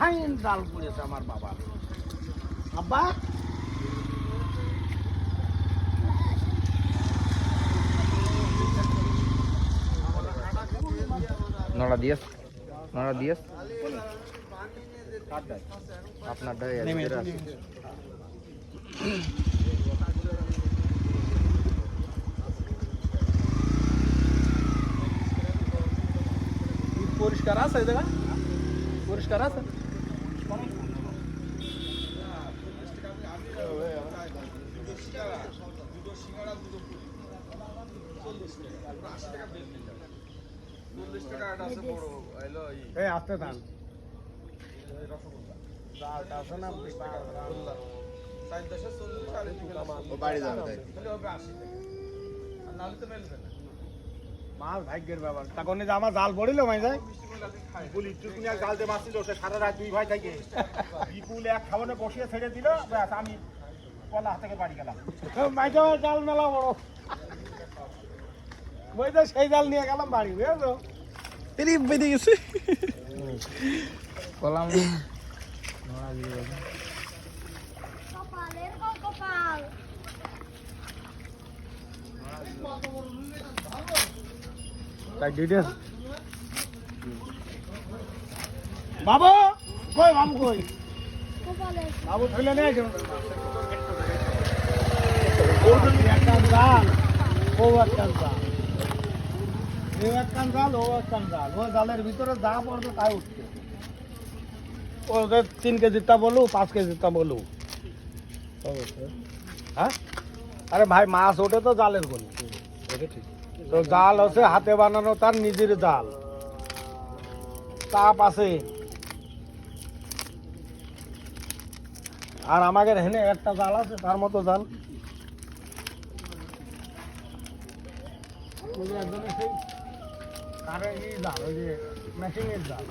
Fine জাল পড়েছে আমার বাবা আব্বা নড়া দিয়াস নড়া দিয়াস আপনার পরিষ্কার আছে এই জায়গা পরিষ্কার আছে এই আসতে থান আছে না মাছ ভাগ্যের ব্যাপার। তখন যে আমার জাল পড়িল মাই যায়? কোন জাল দিয়ে মাছ ছিল সে সারা রাত দুই ভাই থাকে। বিপুল এক খাবারে বসিয়ে ছেড়ে দিল। ব্যাস আমি কলা হাত বাড়ি গেলাম। মাইকে জাল মেলা বড়। ওই তো সেই জাল নিয়ে গেলাম বাড়ি বুঝেছ? এরি বেঁধে গেছে। কলাম তাই ডিটেলস বাবু কই বাবু কই? বাবু আসো একটা তিন কেজিটা বলু পাঁচ কেজিটা বলু হ্যাঁ আরে ভাই মাছ ওঠে তো জালের কোন তো জাল হচ্ছে হাতে বানানো তার নিজের জাল চাপ আছে আর আমাদের হেনে একটা জাল আছে, তার মতো জাল। ওই এই জাল ওই যে মেশিনের জাল